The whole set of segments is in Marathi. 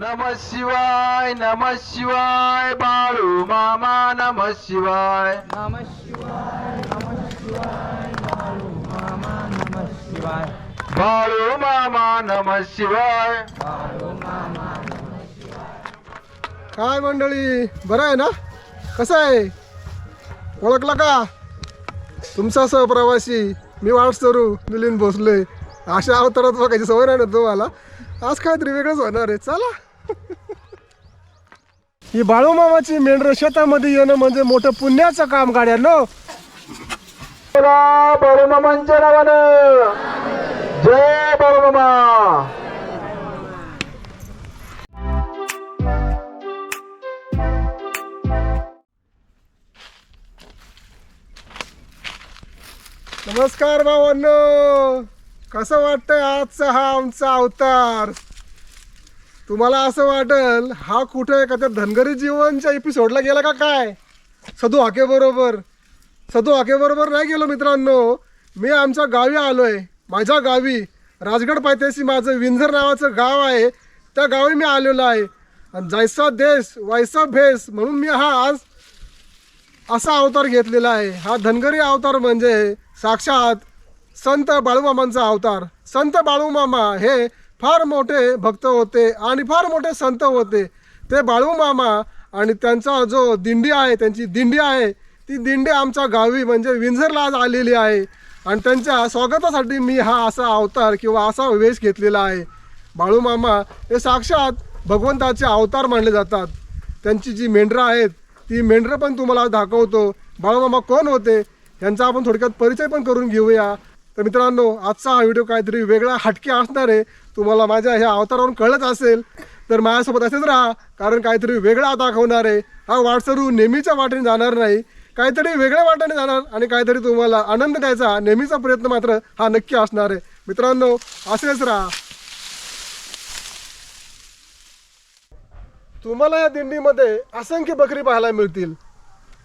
नम शिवाय नम शिवाय बाळू मामा नम शिवाय. नम शिवाय नम शिवाय बाळू मामा नम शिवाय. बाळू मामा नम शिवाय. बाळू मामा काय मंडळी बरं आहे ना? कसं आहे? ओळखला का? तुमचा सहप्रवासी मी वाटसरू मिलिंद भोसले. अशा अवतारात बघायची सवय नाही ना तुम्हाला? आज काहीतरी वेगळंच होणार आहे. चला. ही बाळूमामाची मेंढर शेतामध्ये येणं म्हणजे मोठं पुण्याचं काम गाड्यानो. बोला बाळूमामांच्या नावानं. जय बाळूमामा नमस्कार भावांनो. कसं वाटतंय आजचा हा आमचा अवतार? तुम्हाला असं वाटेल हा कुठे का त्या धनगरी जीवनच्या एपिसोडला गेला का काय? सदू हाके बरोबर. सदू हाके बरोबर नाही गेलो मित्रांनो. मी आमच्या गावी आलो आहे माझ्या गावी राजगड पायथ्याशी माझं विंझर नावाचं गाव आहे. त्या गावी मी आलेलो आहे. आणि जायसा देश वायसा भेस म्हणून मी हा आज असा अवतार घेतलेला आहे. हा धनगरी अवतार म्हणजे साक्षात संत बाळूमामांचा अवतार. संत बाळूमामा हे फार मोठे भक्त होते आणि फार मोठे संत होते. ते बाळूमामा आणि त्यांचा जो दिंडी आहे त्यांची दिंडी आहे ती दिंडी आमच्या गावी म्हणजे विंझरला आज आलेली आहे. आणि त्यांच्या स्वागतासाठी मी हा असा अवतार किंवा असा वेश घेतलेला आहे. बाळूमामा हे साक्षात भगवंताचे अवतार मानले जातात. त्यांची जी मेंढरं आहेत ती मेंढरं पण तुम्हाला दाखवतो. बाळूमामा कोण होते यांचा आपण थोडक्यात परिचय पण करून घेऊया. तर मित्रांनो आजचा हा व्हिडिओ काहीतरी वेगळा हटके असणार आहे. तुम्हाला माझ्या ह्या अवतारावरून कळत असेल तर माझ्यासोबत असेच राहा. कारण काहीतरी वेगळा दाखवणार आहे. हा वाटसरू नेहमीच्या वाटेने जाणार नाही. काहीतरी वेगळ्या वाटेने जाणार आणि काहीतरी तुम्हाला आनंद द्यायचा नेहमीचा प्रयत्न मात्र हा नक्की असणार आहे. मित्रांनो असेच राहा. तुम्हाला या दिंडीमध्ये असंख्य बकरी पाहायला मिळतील.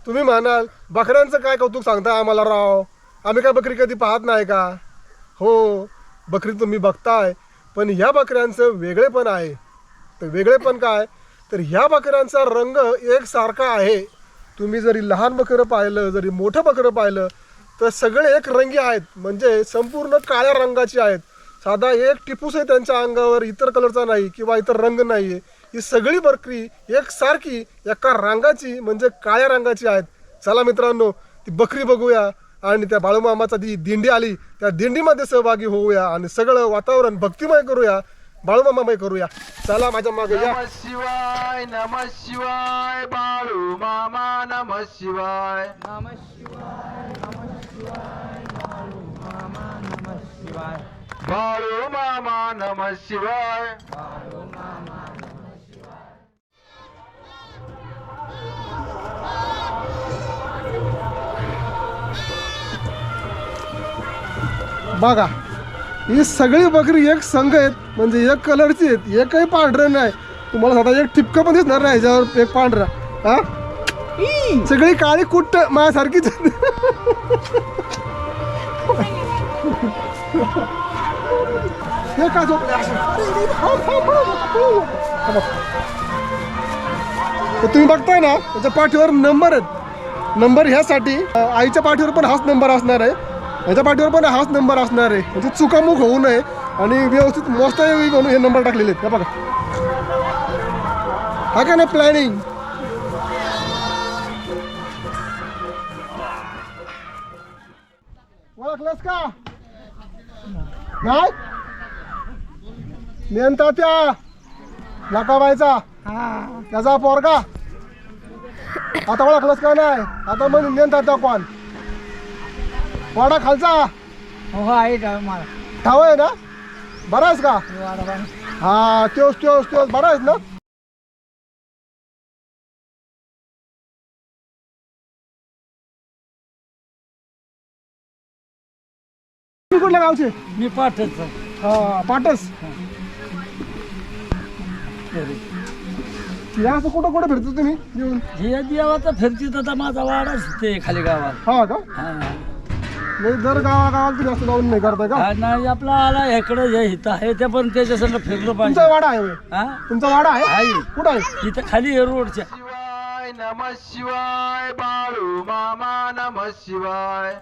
तुम्ही म्हणाल बकऱ्यांचं काय कौतुक सांगता आम्हाला राव? आम्ही काय बकरी कधी पाहत नाही का? हो बकरी तुम्ही बघताय. पण ह्या बकऱ्यांचं वेगळेपण आहे. तर वेगळेपण काय? तर ह्या बकऱ्यांचा रंग एकसारखा आहे. तुम्ही जरी लहान बकरं पाहिलं जरी मोठं बकरं पाहिलं तर सगळे एक रंगी आहेत. म्हणजे संपूर्ण काळ्या रंगाची आहेत. साधा एक टिपूस आहे त्यांच्या अंगावर इतर कलरचा नाही किंवा इतर रंग नाही आहे ही सगळी बकरी एकसारखी एका रंगाची म्हणजे काळ्या रंगाची आहेत. चला मित्रांनो ती बकरी बघूया. आणि त्या बाळूमामाचा ती दिंडी आली. त्या दिंडीमध्ये सहभागी होऊया आणि सगळं वातावरण भक्तिमय करूया बाळूमामामय करूया. चला माझ्या मागे या. नम शिवाय नम शिवाय बाळू मामा नम शिवाय नम शिवाय नम शिवाय. बाळू मामा नम शिवाय. बघा ही सगळी बकरी एक संघ आहेत म्हणजे एक कलरची आहेत एकही पांढरं नाही. तुम्हाला स्वतः एक ठिपकं पण दिसणार नाही ह्याच्यावर एक पांढरा. हा? सगळी काळी कुट्ट माझ्यासारखीच हे काय तुम्ही बघताय ना त्याच्या पाठीवर नंबर आहेत. नंबर ह्यासाठी आईच्या पाठीवर पण हाच नंबर असणार आहे. ह्याच्या पाठीवर पण हाच नंबर असणार आहे. म्हणजे चुकामुक होऊ नये आणि व्यवस्थित मोजता यावी म्हणून हे नंबर टाकलेले आहेत. बघा. हा का ना प्लॅनिंग ओळखलंस का? नाही? नेनता त्या. नकाबायचा त्याचा पोरगा. आता ओळखलंस का नाही? आता मग नेनता त्या कोण? वाडा खालचा? हो आहे का मला? ठाव आहे ना? बरा आहेस का? वाडा हा त्योच त्योच त्योच बरा आहेस ना? कुठल्या गावचे? मी पाठच हा पाटस. या असं कुठं कुठं फिरतो तुम्ही? येऊन? हे देवाचा फिरतीत आता माझा वाडाच ते खाली गावात. हा का? हा. म्हणजे दर जाऊन नाही करताय का? हा, नाही आपला आला इकडे जे इथं आहे ते पण त्याच्या संग फिरलो तुमचा पाहिजे वाडा आहे होय? हा? तुमचा वाडा आहे? आहे. कुठं आहे? इथं खाली आहे रोडच्या. शिवाय नम शिवाय. बाळू मामा नम शिवाय.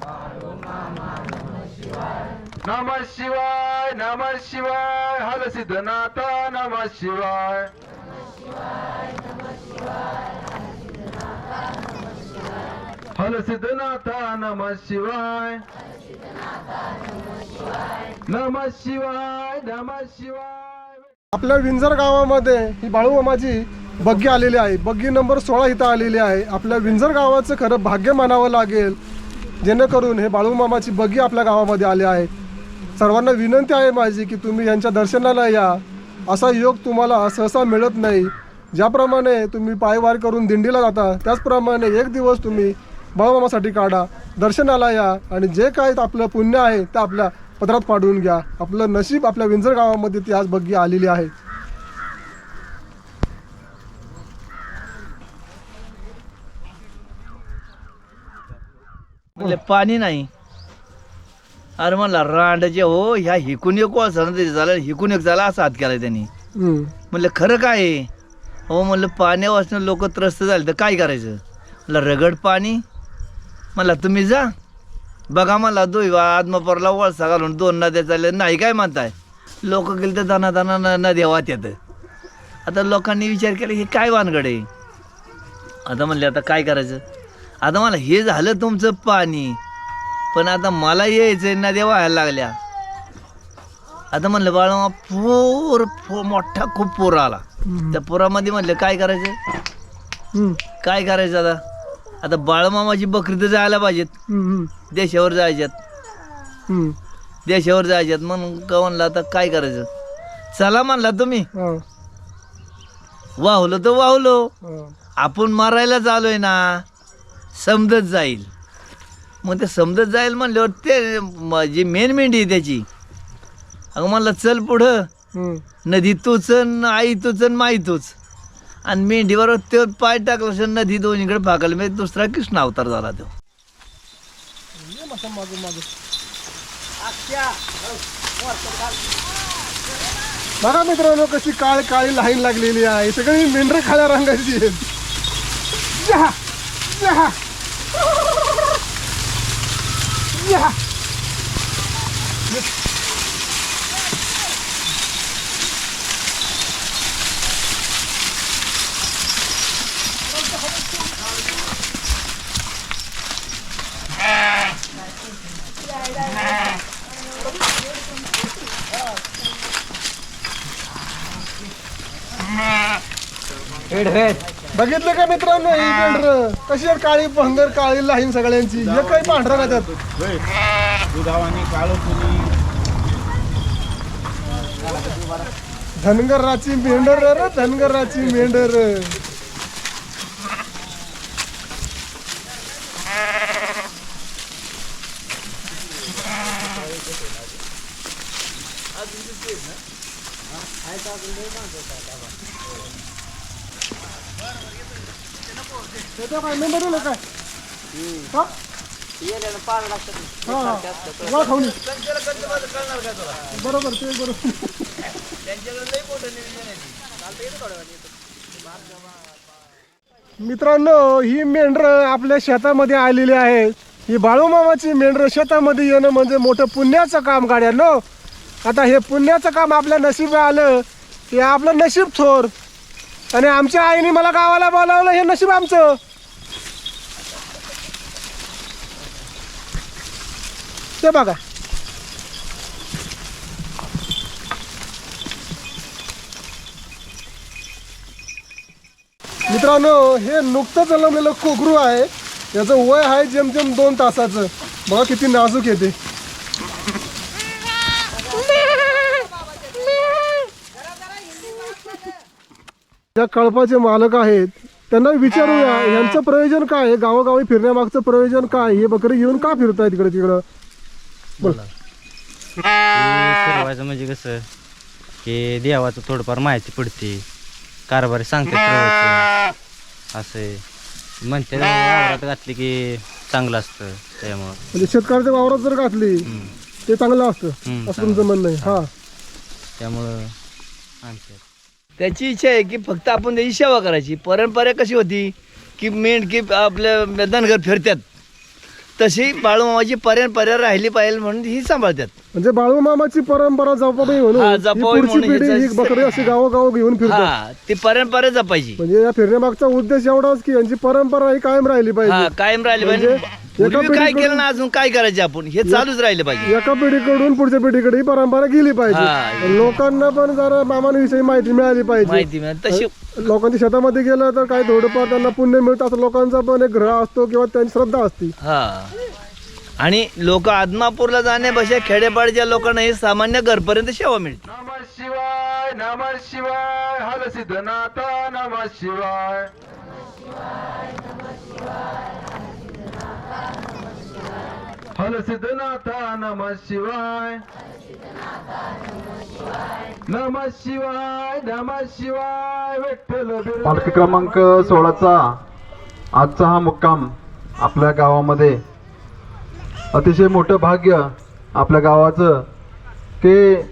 बाळू मामा नम शिवाय. नम शिवाय नम शिवाय हर सिद्धनाथ नम शिवाय. हर सिद्धनाथ नम शिवाय. नम शिवाय नम शिवाय. आपल्या विंजर गावामध्ये ही बाळूमामाची बग्गी आलेली आहे. बग्गी नंबर सोळा इथं आलेली आहे. आपल्या विंजर गावाचं खरं भाग्य मानावं लागेल. जेणेकरून हे बाळूमामाची बग्गी आपल्या गावामध्ये आली आहे. सर्वांना विनंती आहे माझी की तुम्ही यांच्या दर्शनाला या. असा योग तुम्हाला सहसा मिळत नाही. ज्याप्रमाणे तुम्ही पायवार करून दिंडीला जाता त्याचप्रमाणे एक दिवस तुम्ही बाबामामासाठी काढा दर्शनाला या आणि जे काय आपलं पुण्य आहे ते आपल्या पत्रात पाडून घ्या. आपलं नशीब आपल्या विंजर गावामध्ये ती आज बग्गी आलेली आहे. पाणी नाही. अरे म्हणला रांडाचे हो ह्या हिकून एक तरी झाला हिकून एक झाला असा हात केला त्यांनी. हम्म. म्हणलं खरं काय आहे? हो म्हणलं पाण्या वाचून लोक त्रस्त झाले तर काय करायचं? म्हणलं रगड पाणी. म्हणला तुम्ही जा. बघा मला दोय आत्मापरला वळसा घालून दोन नद्या चालल्या नाही काय म्हणताय? लोक गेले तर दाना दाना न- नद्या वाहत्यात आता लोकांनी विचार केला हे काय वानगड? आहे आता म्हणले आता काय करायचं? आता मला हे झालं तुमचं पाणी. पण आता मला यायचं नद्या व्हायला लागल्या. आता म्हणलं बाळा पूर पो मोठा खूप पूर आला. त्या पुरामध्ये म्हणलं काय करायचं. काय करायचं आता? आता बाळमामाची बकरी तर जायला पाहिजेत. देशावर जायच्यात. देशावर जायच्यात. म्हणून का म्हणलं आता काय करायचं? चला म्हणला तुम्ही. हा. वाहुलो तर वाहुलो. हा. आपण मारायला चालूय ना समजत जाईल. मग ते समजत जाईल म्हणल्यावर ते म- जी मेन मेंढी आहे त्याची. अगं म्हणलं चल पुढं. हम्म. नदी तूच अन आई तूच अन माई तूच. आणि मेंढीवर तो पाय टाकला असेल नदी दोन्हीकडे भागायला म्हणजे दुसरा कृष्ण अवतार झाला तो. बघा मित्रांनो कशी काळ काळी लाईन लागलेली आहे. सगळी मेंढर खाल्या रंगाची आहेत. या. बघितलं का मित्रांनो? ही. मेंढर कशी आहे काळी पंगर काळी लाईन सगळ्यांची? हे काही पांढरा का त्यात? धनगराची मेंढर रे धनगराची मेंढर त्याच्या काय काय हा? हा, वा बरोबर ते बरोबर मित्रांनो ही मेंढर आपल्या शेतामध्ये आलेली आहे. ही बाळूमामाची मेंढर शेतामध्ये येणं म्हणजे मोठं पुण्याचं काम गाड्यानो. आता हे पुण्याचं काम आपल्या नशीब आलं हे आपलं नशीब थोर. आणि आमच्या आईने मला गावाला बोलावलं हे नशीब आमचं. ते बघा. मित्रांनो हे नुकतंच जन्मलेलं कोकरू आहे. याचं वय आहे जेमजेम दोन तासाचं. बघा किती नाजूक येते ज्या कळपाचे मालक आहेत त्यांना विचारूया यांचं प्रयोजन काय आहे? गावोगावी फिरण्यामागचं प्रयोजन काय हे बकरी घेऊन का फिरताय तिकडे तिकडं बोल. फिरवायचं म्हणजे कसं की देवाचं थोडंफार माहिती पडते कारभारी सांगते प्रवचन. असे म्हणते वावरात घातली की चांगलं असतं त्यामुळं. म्हणजे शेतकऱ्याच्या वावरात जर घातली. ते चांगलं असतं असं तुमचं म्हणणं आहे. हा. त्यामुळं त्याची इच्छा आहे की फक्त आपण त्याची सेवा करायची. परंपरा कशी होती की मेंढकी आपल्या धनगर फिरतात तशी बाळूमामाची पर्याय राहिली पाहिजे म्हणून ही सांभाळतात. म्हणजे बाळूमामाची परंपरा जपावी म्हणून हा, जपावी पुढची म्हणून पिढी ही बकरी अशी गावोगाव घेऊन फिरतात हा ती परंपरा जपायची. म्हणजे या फिरण्यामागचा उद्देश एवढाच की यांची परंपरा ही कायम राहिली हा पाहिजे. कायम राहिले म्हणजे पाहिजे एका पूर्वी काय पिढीकडून- केलं ना अजून काय करायचे आपण? हे चालूच राहिले पाहिजे. एका पिढीकडून पुढच्या पिढीकडे ही परंपरा गेली हा. पाहिजे लोकांना पण जरा मामाविषयी माहिती मिळाली पाहिजे. माहिती मिळाली. तशी लोकांच्या शेतामध्ये गेलं तर काही थोडंफार त्यांना पुण्य मिळतं. असं लोकांचा पण एक ग्रह असतो किंवा त्यांची श्रद्धा असते. हा. आणि लोक आदमापूरला जाण्यापेक्षा खेडेपाडच्या लोकांना ही सामान्य घरपर्यंत सेवा मिळते. नम शिवाय नम शिवाय हल सिद्धनाथा नम शिवाय. हल सिद्धनाथा नम शिवाय. नम शिवाय नम शिवाय विठ्ठल पालखी क्रमांक सोळाचा आजचा हा मुक्काम आपल्या गावामध्ये अतिशय मोठं भाग्य आपल्या गावाचं की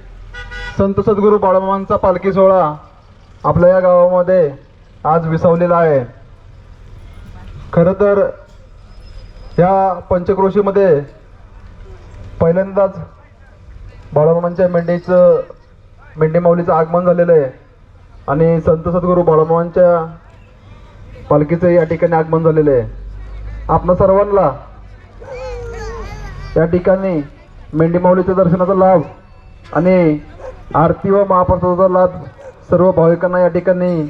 संत सद्गुरू बाळमामांचा पालखी सोहळा आपल्या या गावामध्ये आज विसावलेला आहे. खरं तर ह्या पंचक्रोशीमध्ये पहिल्यांदाच बाळमामांच्या मेंढीचं मेंढी माऊलीचं आगमन झालेलं आहे आणि संत सद्गुरू बाळमामांच्या पालखीचं या ठिकाणी आगमन झालेलं आहे. आपणा सर्वांना या ठिकाणी मेंढीमाऊलीच्या दर्शनाचा लाभ आणि आरती व महाप्रसादाचा लाभ सर्व भाविकांना या ठिकाणी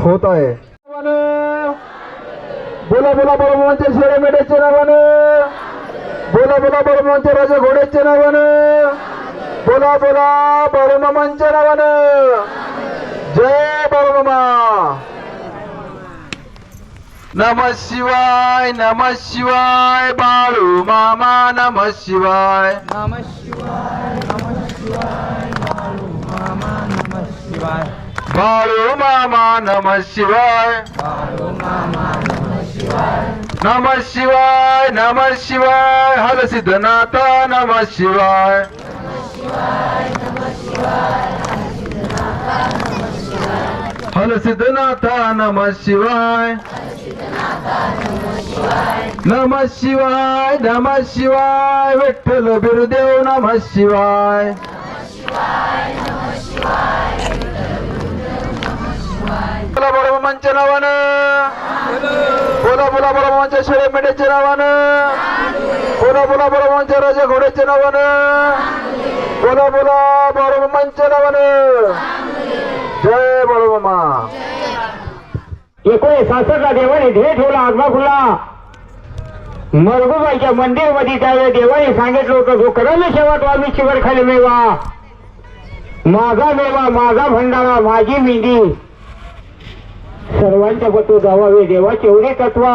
होत आहे. बोला बोला बळमांच्या शेळे मेढ्याचे नावानं. बोला बोला बळमांच्या राजा घोड्याचे नावानं. बोला बोला बळमामांच्या नावानं. जय बळमामा. नम शिवाय नम शिवाय बाळू मामा नम शिवाय. नम शिवाय नम शिवाय बाळू मामा नम शिवाय. बाळू मामा नम शिवाय. बाळू मामा नम शिवाय. नम शिवाय नम शिवाय हल सिद्धनाथा नम शिवाय. सिद्धनाथा नम शिवाय. नम शिवाय नम शिवाय विठ्ठल बिरुदेव नम शिवाय. बोला बोला मंच्या नावानं. बोला बोला बोला मामाच्या शेळे मेंढ्याच्या नावानं. बोला बोला बोला मामाच्या राजा घोड्याच्या नावानं. बोला बोला बाळूमामांच्या नावानं. जय बाळूमामा एकोणीस सासष्टला देवाने ध्येय ठेवला आगमा खुला मरगुबाईच्या मंदिरमध्ये त्यावेळी देवाने सांगितलं होतं जो करल शेवट वामी शिवर खाली मेवा. माझा मेवा माझा भंडारा माझी मेंढी. सर्वांच्या पत्तू जावावे देवाचे एवढे तत्व.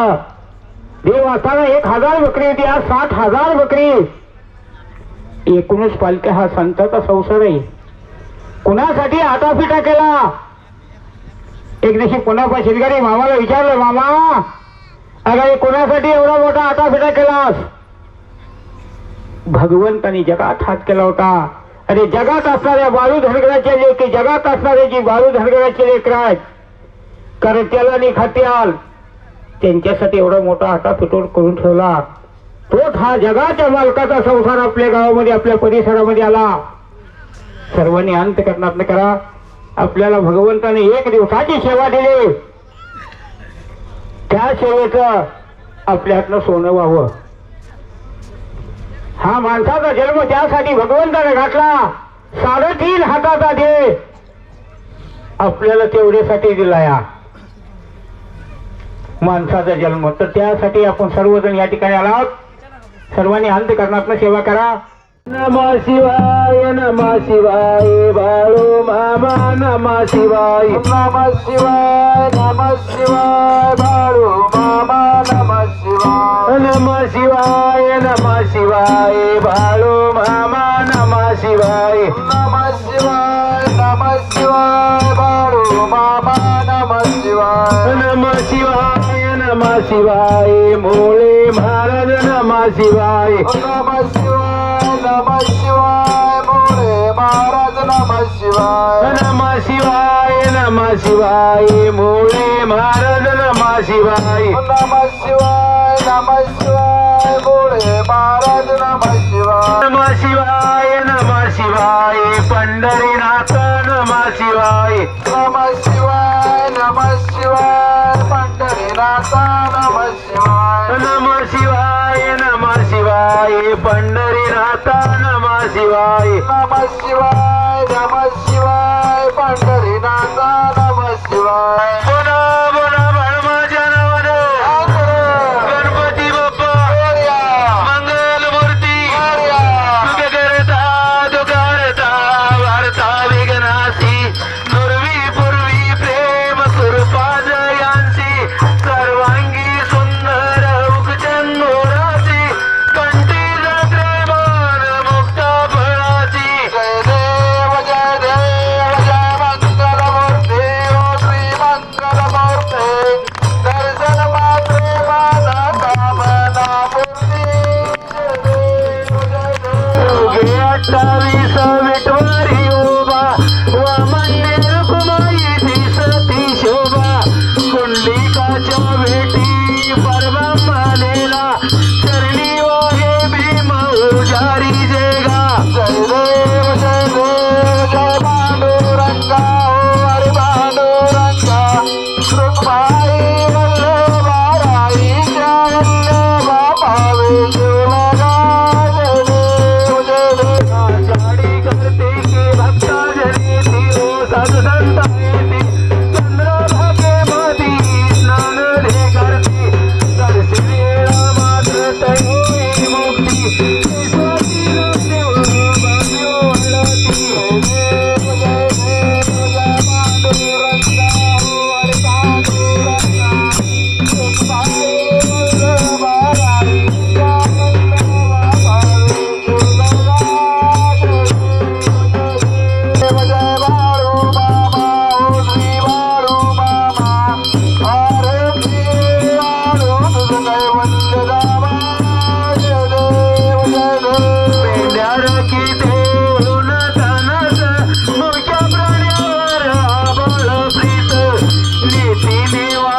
देव असताना एक हजार बकरी होती आज साठ हजार बकरी. एकूणच पालख्या हा संताचा संसार आहे. कुणासाठी आटापिटा केला? एक दिवशी पुन्हा पण शेतकरी मामाला विचारलं मामा अरे कोणासाठी एवढा मोठा आटापिटा केलास? भगवंतानी जगात हात केला होता. अरे जगात असणाऱ्या बाळू धनगराचे लेख जगात असणारे जी बाळू धनगराचे लेकर आहेत कारण त्याला नि खात्याल त्यांच्यासाठी एवढा मोठा आटाफिटोड करून ठेवला. तोच हा जगाच्या मालकाचा संसार आपल्या गावामध्ये आपल्या परिसरामध्ये आला. सर्वांनी अंत करणार करा. आपल्याला भगवंताने एक दिवसाची सेवा दिली. त्या सेवेचं आपल्या हातनं सोनं व्हावं. हा माणसाचा जन्म त्यासाठी भगवंताने घातला. साडेतीन हाताचा दे. आपल्याला तेवढ्यासाठी दिला या. माणसाचा जन्म. तर त्यासाठी आपण सर्वजण या ठिकाणी आलात. सर्वांनी अंतकरणातनं सेवा करा. नमा शिवाय नमा शिवाय बाळू मामा नमा शिवाय नमा शिवाय नमा शिवाय बाळू मामा शिवाय नमा शिवाय नमा शिवाय बाळू शिवाय शिवाय नमा शिवाय बाळू मामा नमा शिवाय शिवाय शिवाय मोळे महाराज नमा शिवाय नमा शिवाय नम शिवाय मोरे महाराज नम शिवाय नम शिवाय नम शिवाय मोरे महाराज नम शिवाय नम शिवाय नम शिवाय मोरे महाराज नम 妈妈希望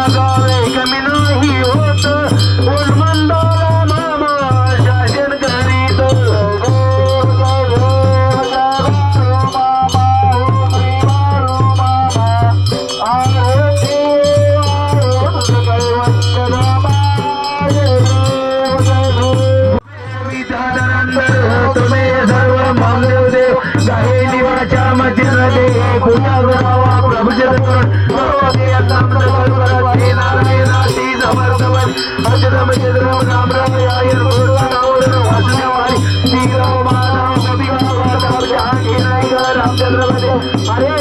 Todo Adiós.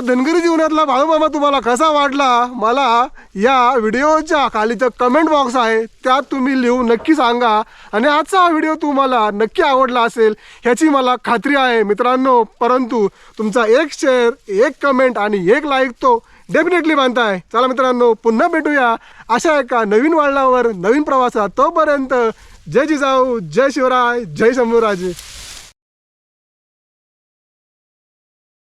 हा धनगरी जीवनातला बाळूमामा तुम्हाला कसा वाटला मला या व्हिडिओच्या खालीचं कमेंट बॉक्स आहे त्यात तुम्ही लिहून नक्की सांगा. आणि आजचा हा व्हिडिओ तुम्हाला नक्की आवडला असेल ह्याची मला खात्री आहे मित्रांनो. परंतु तुमचा एक शेअर एक कमेंट आणि एक लाईक तो डेफिनेटली बांधताय चला मित्रांनो पुन्हा भेटूया अशा एका नवीन वळणावर नवीन प्रवासात. तोपर्यंत जय जिजाऊ जय शिवराय जय शंभूराजे.